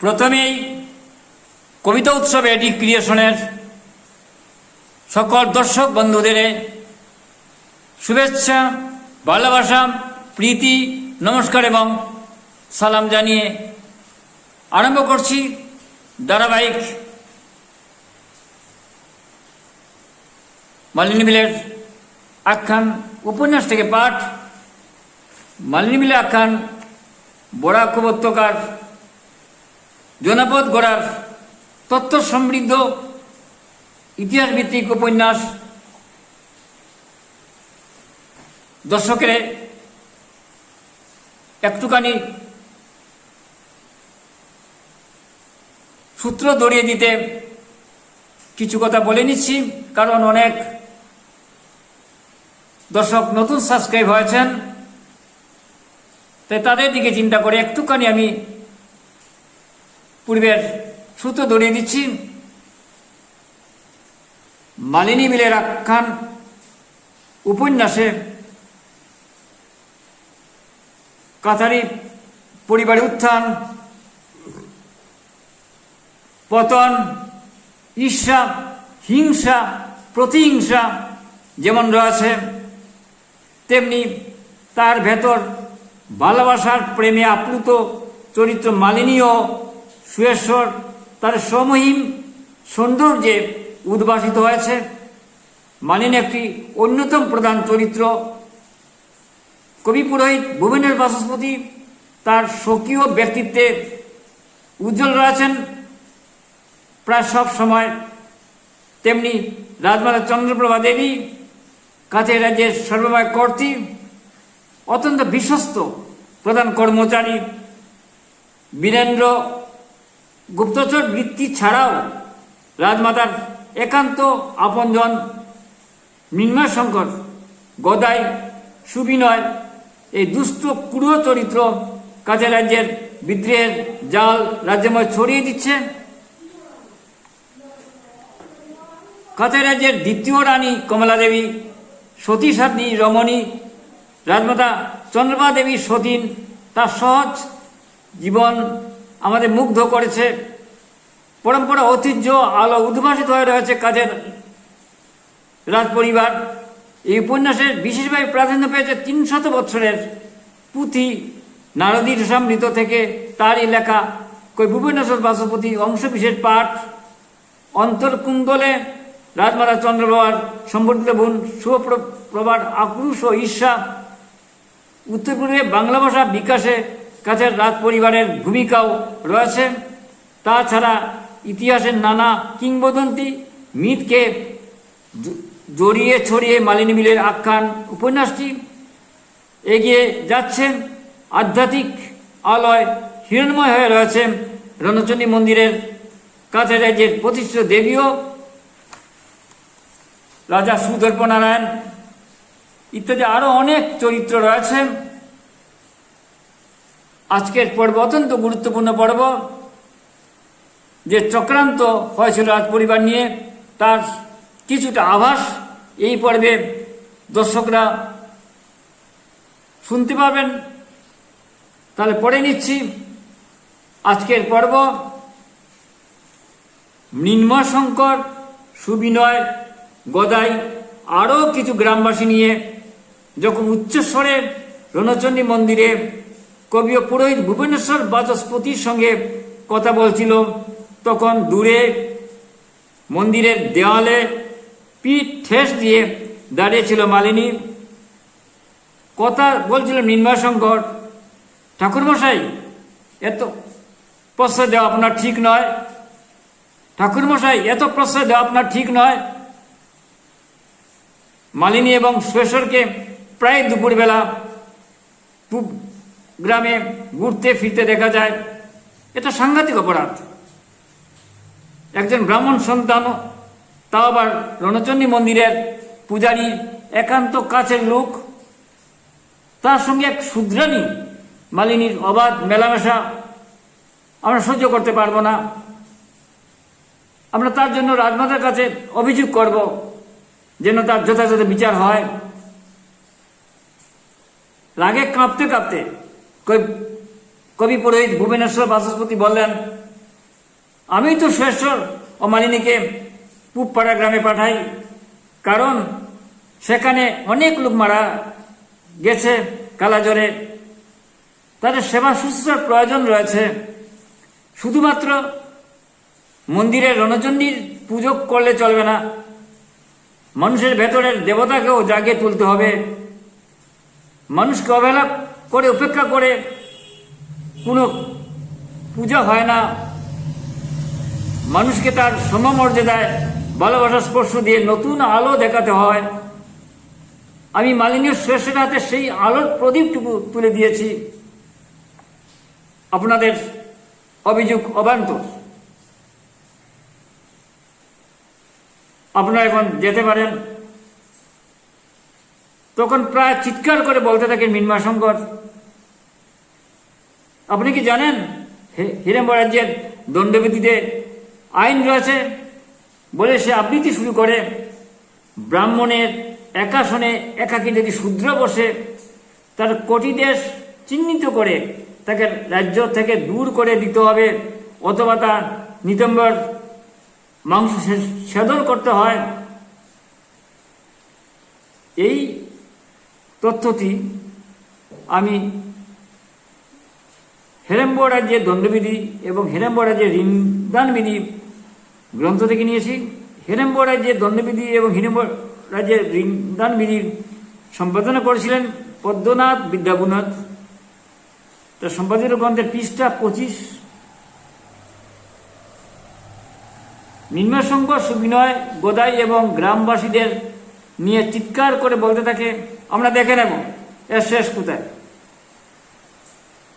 প্রথমেই কবিতা উৎসব এডি ক্রিয়েশনের সকল দর্শক বন্ধুদের শুভেচ্ছা, ভালোবাসা, প্রীতি, নমস্কার এবং সালাম জানিয়ে আরম্ভ করছি ধারাবাহিক মালিনী মিলের আখ্যান উপন্যাস থেকে পাঠ মালিনী মিলের আখ্যান বরাক উপত্যকার জনপদ গড়ার তথ্য সমৃদ্ধ ইতিহাস ভিত্তিক উপন্যাস দর্শকের একটুখানি সূত্র দড়িয়ে দিতে কিছু কথা বলে নিচ্ছি, কারণ অনেক দর্শক নতুন সাবস্ক্রাইব হয়েছেন, তাই তাদের দিকে চিন্তা করে একটুখানি আমি সূত্র ধরিয়ে দিচ্ছি। মালিনী মিলের আখ্যান উপন্যাসে কাতারি পরিবারের উত্থান, পতন, ঈর্ষা, হিংসা, প্রতিহিংসা যেমন রয়েছে, তেমনি তার ভেতর ভালোবাসার প্রেমে আপ্লুত চরিত্র মালিনী ও সুয়েশ্বর তার সমহীন সৌন্দর্যে উদ্ভাসিত হয়েছে মালিনী একটি অন্যতম প্রধান চরিত্র। কবি পুরোহিত ভুবনের বাচস্পতি তার স্বকীয় ব্যক্তিত্বে উজ্জ্বল রয়েছেন। প্রায় সব সময় তেমনি রাজমাতা চন্দ্রপ্রভা দেবী, কাছে রাজ্যের সর্বময় কর্তী, অত্যন্ত বিশ্বস্ত প্রধান কর্মচারী। বীরেন্দ্র গুপ্তচর বৃত্তি ছাড়াও রাজমাতার একান্ত আপনজন মৃন্ময় শঙ্কর গদাই, সুবিনয়, এই দুষ্ট ক্রূর চরিত্র কাছে রাজ্যের বিদ্রোহের জাল রাজ্যময় ছড়িয়ে দিচ্ছে। কাছে রাজ্যের দ্বিতীয় রানী কমলা দেবী সতী সাধ্নী রমণী, রাজমাতা চন্দ্রমা দেবী সতীন, তার সহজ জীবন আমাদের মুগ্ধ করেছে। পরম্পরা, ঐতিহ্য আলো উদ্ভাসিত হয়ে রয়েছে কাজের রাজ পরিবার এই উপন্যাসের বিশেষভাবে প্রাধান্য পেয়েছে তিনশত বছরের পুঁথি নারদীর সমৃদ্ধ থেকে তারই লেখা কই ভুবনেশ্বর বাসপতি অংশবিশেষ পাঠ। অন্তর্কুণ্ডলে রাজমাতা চন্দ্রপ্রভার সম্বর্ধিত বোন শুভপ্রভার আক্রুশ ও ঈর্ষা। উত্তর পূর্বে বাংলা ভাষা বিকাশে কাছের রাজ পরিবারের ভূমিকাও রয়েছে। তাছাড়া ইতিহাসের নানা কিংবদন্তি মিথকে জড়িয়ে ছড়িয়ে মালিনী মিলের আখ্যান উপন্যাসটি এগিয়ে যাচ্ছে। আধ্যাত্মিক আলয় হিরণময় হয়ে রয়েছে রণচণ্ডী মন্দিরের কাছে রাজ্যের প্রতিষ্ঠিত দেবীও। রাজা সুদর্পনারায়ণ ইত্যাদি আরও অনেক চরিত্র রয়েছে। আজকের পর্ব অত্যন্ত গুরুত্বপূর্ণ পর্ব। যে চক্রান্ত হয়েছিল রাজ পরিবার নিয়ে, তার কিছুটা আভাস এই পর্বে দর্শকরা শুনতে পাবেন। তাহলে পড়ে নিচ্ছি আজকের পর্ব। মৃন্ময় শঙ্কর সুবিনয়, গদাই, আরও কিছু গ্রামবাসী নিয়ে, যখন উচ্চস্বরে রণচণ্ডী মন্দিরে কবি ও পুরোহিত ভুবনেশ্বর বাচস্পতির সঙ্গে কথা বলছিল। তখন দূরে মন্দিরের দেওয়ালে পিঠ ঠেস দিয়ে দাঁড়িয়েছিল মালিনী। কথা বলছিল নির্ময় শঙ্কর, ঠাকুরমশাই, এত প্রশ্রয় দেওয়া আপনার ঠিক নয়। ঠাকুরমশাই, এত প্রশ্রয় দেওয়া আপনার ঠিক নয়। মালিনী এবং সুরেশ্বরকে প্রায় দুপুরবেলা গ্রামে ঘুরতে ফিরতে দেখা যায়, এটা সাংঘাতিক অপরাধ। একজন ব্রাহ্মণ সন্তান, তাও আবার রণচণ্ডী মন্দিরের পূজারী, একান্ত কাছের লোক, তার সঙ্গে এক শুদ্রানী মালিনীর অবাধ মেলামেশা, আমরা সহ্য করতে পারব না। আমরা তার জন্য রাজমাতার কাছে অভিযোগ করব, যেন তার যথাযথ বিচার হয়। রাগে কাঁপতে কাঁপতে কবি পুরোহিত ভুবনেশ্বর বাচস্পতি বললেন, আমি তো সুরেশ্বর ও মালিনীকে পুবপাড়া গ্রামে পাঠাই, কারণ সেখানে অনেক লোক মারা গেছে কালাজ্বরে। তাদের সেবা শুশ্রূষার প্রয়োজন রয়েছে। শুধুমাত্র মন্দিরে রণচণ্ডীর পুজো করলে চলবে না, মানুষের ভেতরের দেবতাকেও জাগিয়ে তুলতে হবে। মানুষকে অবহেলা করে, উপেক্ষা করে। কোনো পূজা হয় না। মানুষকে তার সমমর্যাদায় ভালোবাসা স্পর্শ দিয়ে নতুন আলো দেখাতে হয়। আমি মালিনীয় শ্রেষ্ঠের হাতে সেই আলোর প্রদীপটুকু তুলে দিয়েছি। আপনাদের অভিযোগ অবান্তর আপনারা এখন যেতে পারেন। তখন প্রায় চিৎকার করে বলতে থাকেন মিনমা শঙ্কর। আপনি কি জানেন, হে- হিড়ম্ব রাজ্যের দণ্ডবিধিতে আইন রয়েছে বলে সে আবৃত্তি শুরু করে? ব্রাহ্মণের একাশনে একাকী যদি শূদ্র বসে, তার কোটি দেশ চিহ্নিত করে তাকে রাজ্য থেকে দূর করে দিতে হবে, অথবা তার নিতম্বর মাংস সেদন করতে হয়। এই তথ্যটি আমি হেরেম্ব রাজ্যের দণ্ডবিধি এবং হেরেম্ব রাজ্যের ঋণদানবিধি গ্রন্থ থেকে নিয়েছি হেরেম্ব রাজ্যের দণ্ডবিধি এবং হিরেম্ব রাজ্যের ঋণদানবিধির সম্পাদনা করেছিলেন পদ্মনাথ বিদ্যাপনাথ তার সম্পাদিত গ্রন্থের পৃষ্ঠা পঁচিশ। নিম্নসংখ্য সুবিনয়, গোদাই এবং গ্রামবাসীদের নিয়ে চিৎকার করে বলতে থাকে আমরা দেখে নেব এর শেষ কোথায়?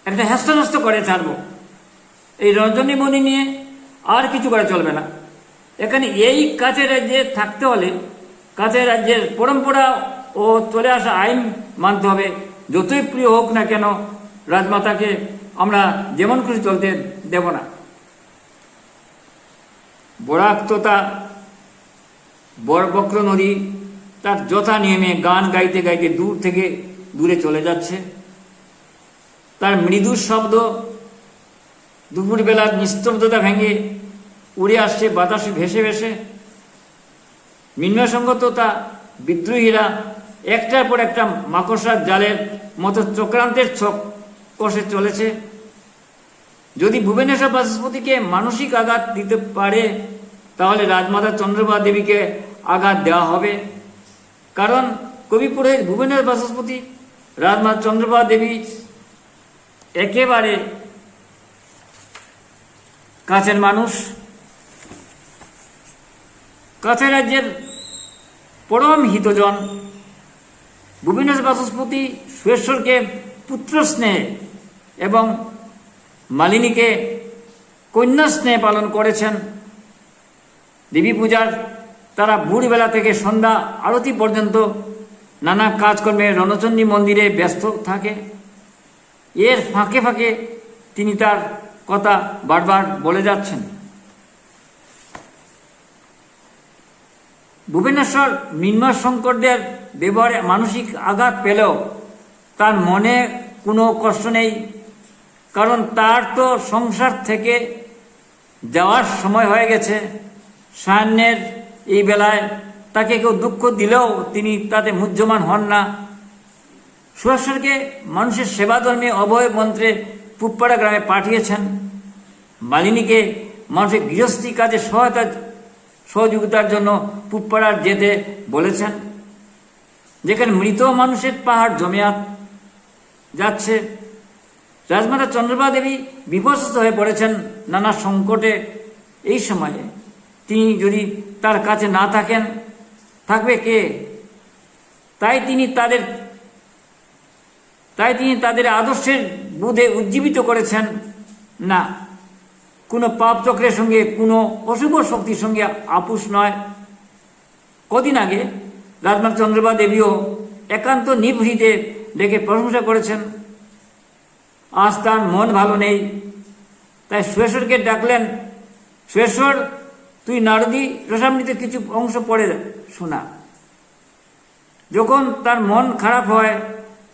একটা হ্যাস্ত করে ছাড়বো। এই রজনী মণি নিয়ে আর কিছু করা চলবে না। এখানে এই কাছের রাজ্যে থাকতে হলে কাছের রাজ্যের পরম্পরা ও চলে আসা আইন মানতে হবে। যতই প্রিয় হোক না কেন, রাজমাতাকে আমরা যেমন খুশি চলতে দেব না। বরাক তোতা, বরবক্র নদী তার যথা নিয়মে গান গাইতে গাইতে দূর থেকে দূরে চলে যাচ্ছে। তার মৃদু শব্দ দুপুরবেলার নিস্তব্ধতা ভেঙে উড়ে আসছে, বাতাসে ভেসে ভেসে। মিন্মসঙ্গত তা বিদ্রোহীরা একটার পর একটা মাকড়সার জালের মতো চক্রান্তের ছক কষে চলেছে। যদি ভুবনেশ্বর বাচস্পতিকে মানসিক আঘাত দিতে পারে, তাহলে রাজমাতা চন্দ্রবা দেবীকে আঘাত দেওয়া হবে। কারণ কবি পুরোহিত ভুবনেশ্বর বাচস্পতি রাজমাতা চন্দ্রবা দেবী একেবারে কাছের মানুষ। কাছের রাজ্যের পরম হিতজন। ভুবনেশ্বর বাচস্পতি সুরেশ্বরকে পুত্র স্নেহে এবং মালিনীকে কন্যা স্নেহে পালন করেছেন। দেবী পূজার তারা ভোরবেলা থেকে সন্ধ্যা আরতি পর্যন্ত নানা কাজকর্মে রণচণ্ডী মন্দিরে ব্যস্ত থাকে। এর ফাঁকে ফাঁকে তিনি তার কথা বারবার বলে যাচ্ছেন। ভুবনেশ্বর মিন্ময় শঙ্করদের ব্যবহারে মানসিক আঘাত পেলেও তার মনে কোনো কষ্ট নেই, কারণ তার তো সংসার থেকে যাওয়ার সময় হয়ে গেছে। সায়ান্নের এই বেলায় তাকে কেউ দুঃখ দিলেও তিনি তাতে মুহ্যমান হন না। সুভাষকে মানুষের সেবা ধর্মে অভয় মন্ত্রে পুপ্পাড়া গ্রামে পাঠিয়েছেন। মালিনীকে মানুষের গৃহস্থী কাজে সহায়তা, সহযোগিতার জন্য পুপ্পাড়ার যেতে বলেছেন। যেখানে মৃত মানুষের পাহাড় জমে যাচ্ছে, রাজমাতা চন্দ্রবা দেবী বিপর্যস্ত হয়ে পড়েছেন নানা সংকটে। এই সময়ে তিনি যদি তার কাছে না থাকেন, থাকবে কে? তাই তিনি তাদের, তাই তিনি তাদের আদর্শের বুধে উজ্জীবিত করেছেন। না, কোনো পাপ চক্রের সঙ্গে, কোনো অশুভ শক্তির সঙ্গে আপুষ নয়। কদিন আগে রাজনাথ চন্দ্রবা দেবীও একান্ত নিভৃতে ডেকে প্রশংসা করেছেন। আজ তার মন ভালো নেই, তাই সুরেশ্বরকে ডাকলেন সুরেশ্বর তুই নারদী রসামৃতে কিছু অংশ পড়ে শোনা। যখন তার মন খারাপ হয়,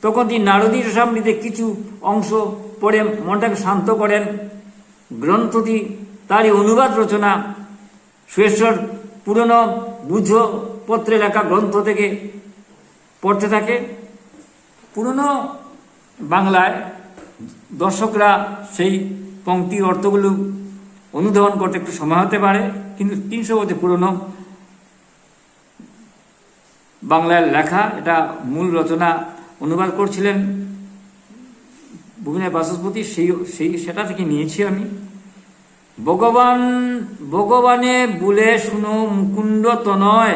তখন তিনি নারদী রসামৃতে কিছু অংশ পড়ে মনটাকে শান্ত করেন। গ্রন্থটি তারই অনুবাদ রচনা সুরেশ্বর পুরনো বুঝো পত্রে লেখা গ্রন্থ থেকে পড়তে থাকে। পুরনো বাংলায় দর্শকরা সেই পঙ্ক্তি অর্থগুলো অনুধাবন করতে একটু সময় হতে পারে, কিন্তু তিনশো বছর পুরনো। বাংলায় লেখা, এটা মূল রচনা অনুবাদ করছিলেন ভুবনের বাচস্পতি সেই সেই সেটা থেকে নিয়েছি আমি। ভগবান, ভগবানে বলে শুনো মুকুন্দ তনয়,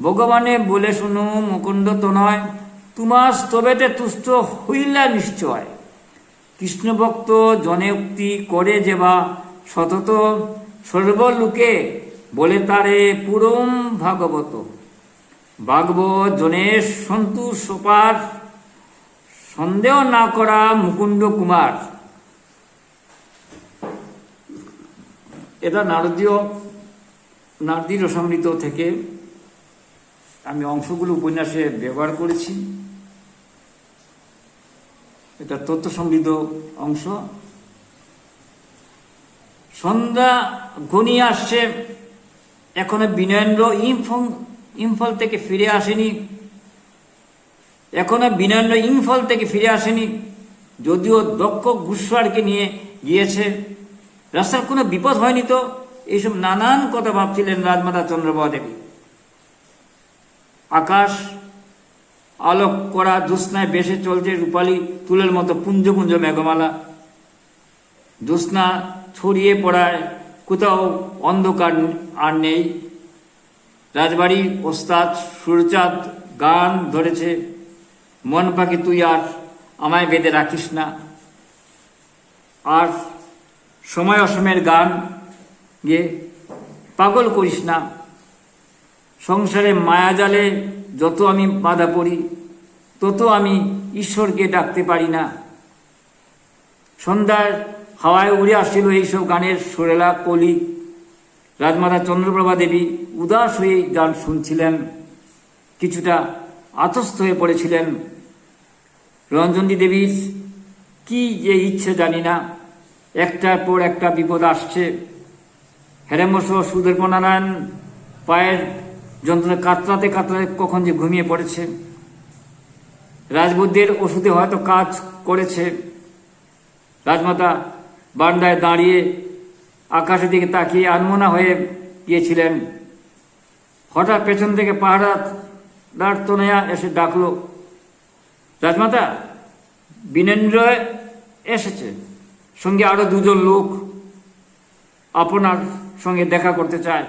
ভগবানে বলে শুনো মুকুন্দ তনয়, তোমার স্তবেতে তুষ্ট হইলা নিশ্চয়। কৃষ্ণভক্ত জনে উক্তি করে যে বা সতত সর্বলোকে বলে তারে পুরম ভাগবত। ভাগব জনের সন্তু সোপার, সন্দেহ না করা মুকুন্দ কুমার। এটা নারদীয় নারদী রসামৃত থেকে আমি অংশগুলো উপন্যাসে ব্যবহার করেছি। এটা তথ্য সমৃদ্ধ অংশ। সন্ধ্যা ঘনিয়ে আসছে। এখনও বিনয়েন্দ্র ইম্ফল ইম্ফল থেকে ফিরে আসেনি। এখনও বিনয়েন্দ্র ইম্ফল থেকে ফিরে আসেনি। যদিও দক্ষ ঘুষারকে নিয়ে গিয়েছে। রাস্তার কোনো বিপদ হয়নি তো? এইসব নানান কথা ভাবছিলেন রাজমাতা চন্দ্রবাবা দেবী। আকাশ আলোক করা জ্যোৎস্নায় বেসে চলছে রূপালী তুলের মতো পুঞ্জ পুঞ্জ মেঘমালা। জ্যোৎস্না ছড়িয়ে পড়ায় কোথাও অন্ধকার আর নেই। রাজবাড়ির ওস্তাদ সুরচাঁদ গান ধরেছে, মন পাখি তুই আর আমায় বেঁধে রাখিস না। আর সময় অসময়ের গান গিয়ে পাগল করিস না। সংসারে মায়াজালে যত আমি বাধা পড়ি, তত আমি ঈশ্বরকে ডাকতে পারি না। সন্ধ্যার হাওয়ায় উড়ে আসছিল এইসব গানের সুরেলা কলি। রাজমাতা চন্দ্রপ্রভা দেবী উদাস হয়ে গান শুনছিলেন। কিছুটা আতস্থ হয়ে পড়েছিলেন। রঞ্জনী দেবীর কি যে ইচ্ছে জানি না। একটার পর একটা বিপদ আসছে। হেরেমস সুদর্পনারায়ণ পায়ের যন্ত্রণা কাতরাতে কাতরাতে কখন যে ঘুমিয়ে পড়েছে। রাজবুদ্ধের ওষুধে হয়তো কাজ করেছে। রাজমাতা বান্ডায় দাঁড়িয়ে আকাশের দিকে তাকিয়ে আনমনা হয়ে গিয়েছিলেন। হঠাৎ পেছন থেকে পাহাড়া দাঁড় তনয়া এসে ডাকলো, রাজমাতা বিনেন্দ্র এসেছে। সঙ্গে আরও দুজন লোক আপনার সঙ্গে দেখা করতে চায়।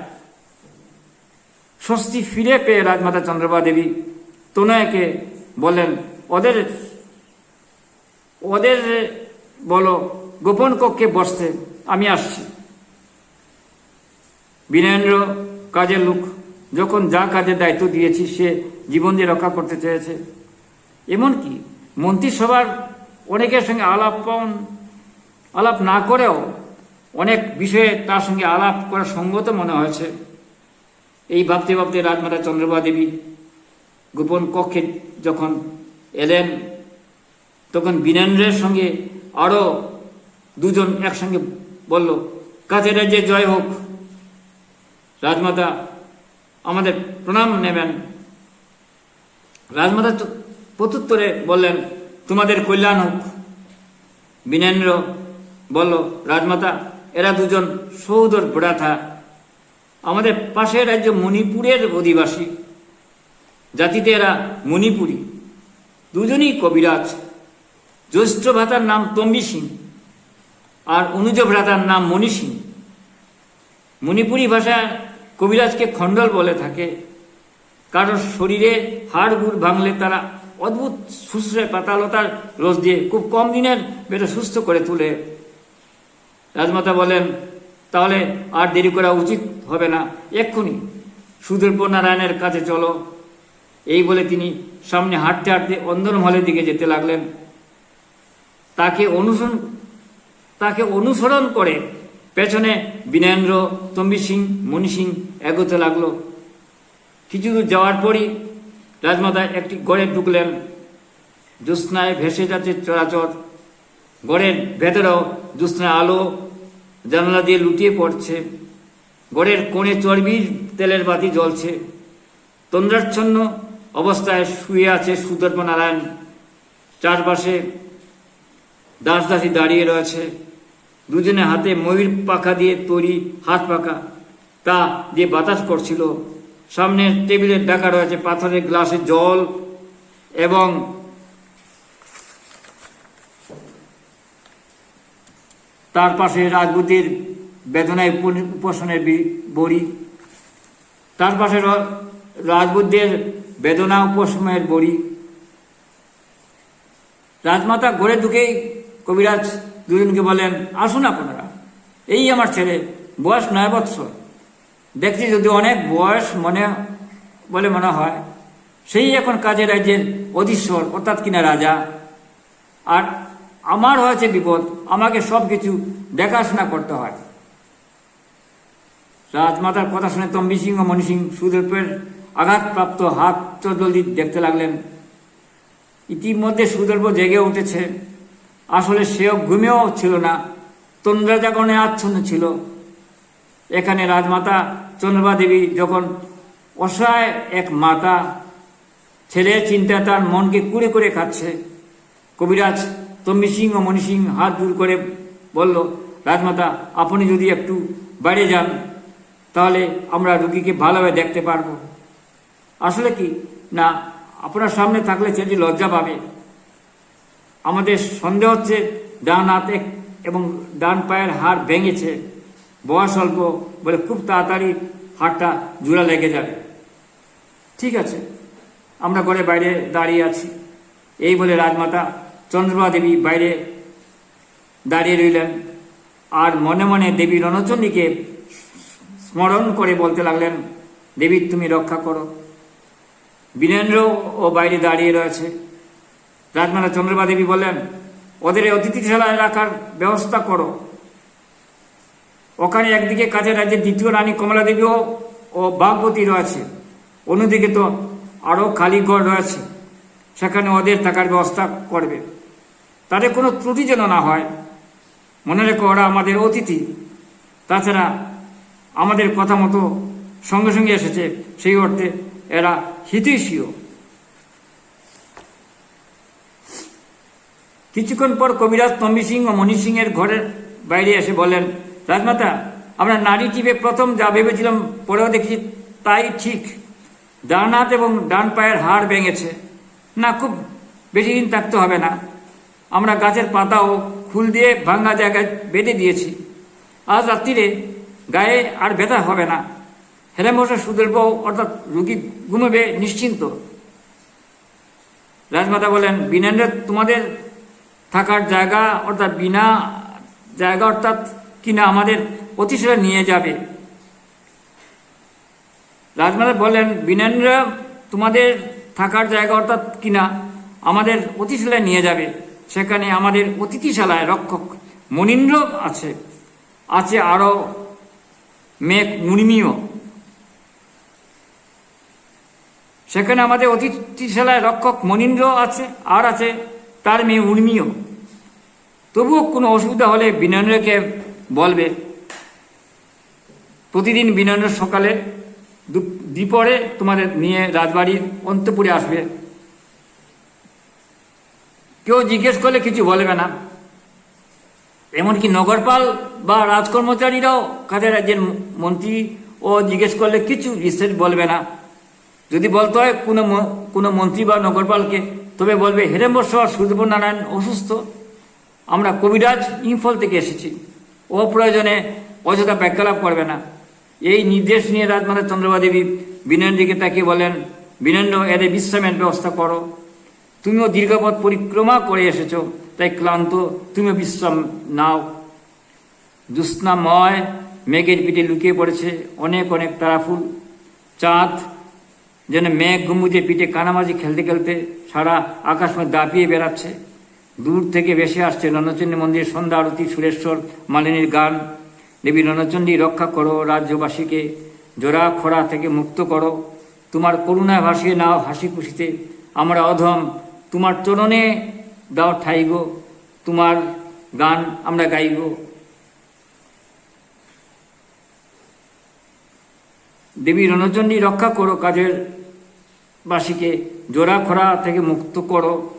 স্বস্তি ফিরে পেয়ে রাজমাতা চন্দ্রবা দেবী তনয়াকে বলেন ওদের ওদের বলো গোপন কক্ষে বসতে আমি আসছি। বীরেন্দ্র কাজের লোক, যখন যা কাজের দায়িত্ব দিয়েছি, সে জীবন দিয়ে রক্ষা করতে চেয়েছে। এমনকি মন্ত্রিসভার অনেকের সঙ্গে আলাপ আলাপ না করেও অনেক বিষয়ে তার সঙ্গে আলাপ করা সঙ্গত মনে হয়েছে। এই ভাবতে ভাবতে রাজমাতা চন্দ্রবা দেবী গোপন কক্ষে যখন এলেন, তখন বীরেন্দ্রের সঙ্গে আরও দুজন একসঙ্গে বলল, কাজের রাজ্যে জয় হোক। রাজমাতা আমাদের প্রণাম নেবেন। রাজমাতা প্রত্যুত্তরে বললেন, তোমাদের কল্যাণ হোক। বীরেন্দ্র বলল, রাজমাতা, এরা দুজন সৌদর ব্রাথা আমাদের পাশের রাজ্য মণিপুরের অধিবাসী। জাতিতে এরা মণিপুরী। দুজনই কবিরাজ। জ্যৈষ্ঠ ভাতার নাম তম্বি সিং। আর অনুজ ভ্রাতার নাম সিং মণিপুরী ভাষায় কবিরাজকে খণ্ডল বলে থাকে। কারণ শরীরে হাড় গুড় ভাঙলে তারা অদ্ভুত শুশ্রে পাতালতার রস দিয়ে খুব কম দিনের বেটা সুস্থ করে তুলে। রাজমাতা বলেন, তাহলে আর দেরি করা উচিত হবে না, এক্ষুনি। সুদর্প নারায়ণের কাছে চলো। এই বলে তিনি সামনে হাঁটতে হাঁটতে অন্দরমহলের দিকে যেতে লাগলেন। তাকে অনুসরণ তাকে অনুসরণ করে পেছনে বিনেন্দ্র তম্বি সিং মণি সিং এগোতে লাগল। কিছু দূর যাওয়ার পরই রাজমাতা একটি গড়ে ঢুকলেন। জ্যোৎস্নায় ভেসে যাচ্ছে চরাচর। গড়ের ভেতরেও জ্যোৎস্নায় আলো জানলা দিয়ে লুটিয়ে পড়ছে। গড়ের কোণে চর্বির তেলের বাতি জ্বলছে। তন্দ্রাচ্ছন্ন অবস্থায় শুয়ে আছে সুদর্প নারায়ণ চারপাশে দাস দাসী দাঁড়িয়ে রয়েছে। দুজনে হাতে ময়ূর পাখা দিয়ে তৈরি হাত পাখা। তা দিয়ে বাতাস করছিল। সামনে টেবিলের ডাকা রয়েছে পাথরের গ্লাসে জল এবং তার পাশে রাজবুদ্ধির বেদনায় উপ- উপাসনের বড়ি। তার পাশে রাজবুদ্ধির বেদনা উপশমের বড়ি। রাজমাতা ঘরে ঢুকেই কবিরাজ দুজনকে বলেন, আসুন আপনারা। এই আমার ছেলে, বয়স নয় বৎসর। দেখছি যদি অনেক বয়স মনে, বলে মনে হয়, সেই এখন কাজে রাজ্যের অধীশ্বর, অর্থাৎ কিনা রাজা। আর আমার হয়েছে বিপদ, আমাকে সব কিছু দেখাশোনা করতে হয়। রাজমাতার কথা শুনে তম্বি সিং ও মণি সিং সুদর্পের আঘাতপ্রাপ্ত হাত জলদি দেখতে লাগলেন, ইতিমধ্যে সুদর্প জেগে উঠেছে। আসলে সেও ঘুমেও ছিল না, তন্দ্রা জাগরণে আচ্ছন্ন ছিল। এখানে রাজমাতা চন্দ্রবা দেবী যখন অসহায় এক মাতা ছেলের চিন্তা তার মনকে কুড়ে করে খাচ্ছে, কবিরাজ তম্বি সিং ও মণি সিং হাত দূর করে বলল, রাজমাতা, আপনি যদি একটু বাইরে যান, তাহলে আমরা রুগীকে ভালোভাবে দেখতে পারব। আসলে কি? না, আপনার সামনে থাকলে ছেলেটি লজ্জা পাবে। আমাদের সন্দেহ হচ্ছে ডান হাতে এবং ডান পায়ের হাড় ভেঙেছে। বয়স অল্প বলে খুব তাড়াতাড়ি হাড়টা জোড়া লেগে যাবে। ঠিক আছে, আমরা ঘরে বাইরে দাঁড়িয়ে আছি। এই বলে রাজমাতা চন্দ্রমা দেবী বাইরে দাঁড়িয়ে রইলেন। আর মনে মনে দেবী রণচণ্ডীকে স্মরণ করে বলতে লাগলেন, দেবী, তুমি রক্ষা করো। বীরেন্দ্র ও বাইরে দাঁড়িয়ে রয়েছে। রাজমাতা চন্দ্রমা দেবী বললেন, ওদের এই অতিথিশালায় রাখার ব্যবস্থা করো। ওখানে একদিকে কাছে রাজ্যের দ্বিতীয় রানী কমলা দেবী ও বাগবতী রয়েছে। অন্যদিকে তো আরও ঘর রয়েছে। সেখানে ওদের থাকার ব্যবস্থা করবে। তাদের কোনো ত্রুটি যেন না হয়। মনে রেখো ওরা আমাদের অতিথি। তাছাড়া আমাদের কথা মতো সঙ্গে সঙ্গে এসেছে। সেই অর্থে এরা হিতৈষীয় কিছুক্ষণ পর কবিরাজ তম্বি সিং ও মণি সিং এর ঘরের বাইরে এসে বলেন, রাজমাতা, আমরা নারী টিপে প্রথম যা ভেবেছিলাম, পরেও দেখি তাই ঠিক। ডান হাত এবং ডান পায়ের হাড় ভেঙেছে। না, খুব বেশি দিন থাকতে হবে না। আমরা গাছের পাতা ও ফুল দিয়ে ভাঙ্গা জায়গায় বেঁধে দিয়েছি। আজ রাত্রিরে গায়ে আর ব্যথা হবে না। হেলে মশা সুদর্ভ অর্থাৎ রুগী ঘুমবে নিশ্চিন্ত। রাজমাতা বলেন বিনেন্দ্র তোমাদের থাকার জায়গা অর্থাৎ বিনা জায়গা অর্থাৎ কিনা আমাদের অতিশয় নিয়ে যাবে। রাজমাতা বলেন বিনেন্দ্র তোমাদের থাকার জায়গা অর্থাৎ কিনা আমাদের অতিশালায় নিয়ে যাবে। সেখানে আমাদের অতিথিশালায় রক্ষক মনীন্দ্র আছে আছে আরও মেঘ মুনিমিও সেখানে আমাদের অতিথিশালায় রক্ষক মনীন্দ্র আছে, আর আছে তার মেয়ে উর্মিও। তবুও কোনো অসুবিধা হলে বিনয়নকে বলবে। প্রতিদিন বিনয়ন সকালে দ্বিপরে তোমাদের নিয়ে রাজবাড়ির অন্তপুরে আসবে। কেউ জিজ্ঞেস করলে কিছু বলবে না। এমনকি নগরপাল বা রাজকর্মচারীরাও কাদের রাজ্যের মন্ত্রী ও জিজ্ঞেস করলে কিছু রিসেট বলবে না। যদি বলতে হয় কোনো কোনো মন্ত্রী বা নগরপালকে তবে বলবে হেরেম্বর সূর্যনারায়ণ অসুস্থ। আমরা কবিরাজ ইম্ফল থেকে এসেছি। ও প্রয়োজনে অযথা ব্যাখ্যালাপ করবে না। এই নির্দেশ নিয়ে রাজমাতা চন্দ্রবা দেবী বিনয়নজিকে তাকে বলেন বিনন্দ এদের বিশ্রামের ব্যবস্থা করো। তুমিও দীর্ঘপথ পরিক্রমা করে এসেছ, তাই ক্লান্ত। তুমিও বিশ্রাম নাও। জ্যোৎস্নাময় মেঘের পিঠে লুকিয়ে পড়েছে অনেক অনেক তারাফুল। চাঁদ যেন মেঘ গুমুজে পিঠে কানামাজি খেলতে খেলতে সারা আকাশময় দাপিয়ে বেড়াচ্ছে। দূর থেকে বেসে আসছে রণচণ্ডী মন্দির সন্ধ্যা আরতি, সুরেশ্বর, মালিনীর গান। দেবী রণচণ্ডী রক্ষা করো রাজ্যবাসীকে, জোড়া খোড়া থেকে মুক্ত করো। তোমার করুণায় ভাসিয়ে নাও হাসি খুশিতে। আমরা অধম, তোমার চরণে দাও ঠাইগো তোমার গান আমরা গাইব। দেবী রণচণ্ডী রক্ষা করো কাজের বাসীকে জোড়া খরা থেকে মুক্ত করো।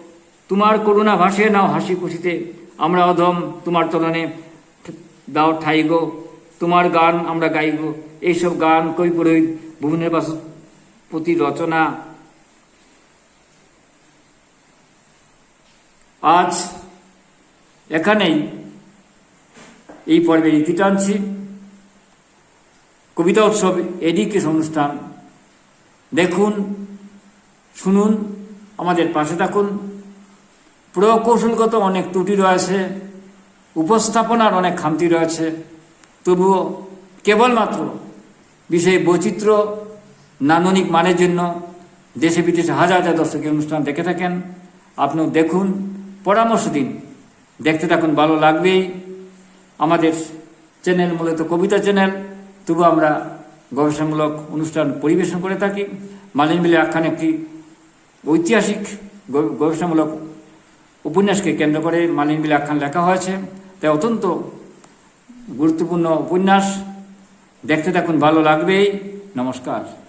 তোমার করুণা ভাসে নাও হাসি খুশিতে। আমরা অধম, তোমার চলনে দাও ঠাইব তোমার গান আমরা গাইব। এইসব গান কই পুরোহিত ভুবনের বাসুপতি রচনা। আজ এখানেই এই পর্বের ইতি টানছি। কবিতা উৎসব এডুকেশন অনুষ্ঠান। দেখুন শুনুন, আমাদের পাশে থাকুন। প্রকৌশলগত অনেক ত্রুটি রয়েছে, উপস্থাপনার অনেক খামতি রয়েছে। তবুও কেবলমাত্র বিষয়ে বৈচিত্র্য, নান্দনিক মানের জন্য দেশে বিদেশে হাজার হাজার দর্শক এই অনুষ্ঠান দেখে থাকেন। আপনিও দেখুন, পরামর্শ দিন। দেখতে থাকুন, ভালো লাগবেই। আমাদের চ্যানেল মূলত কবিতা চ্যানেল তবু আমরা গবেষণামূলক অনুষ্ঠান পরিবেশন করে থাকি। মালিন মিলে আখ্যান একটি ঐতিহাসিক গবেষণামূলক উপন্যাসকে কেন্দ্র করে মালিন মিলে আখ্যান লেখা হয়েছে। তাই অত্যন্ত গুরুত্বপূর্ণ উপন্যাস। দেখতে থাকুন, ভালো লাগবেই। নমস্কার।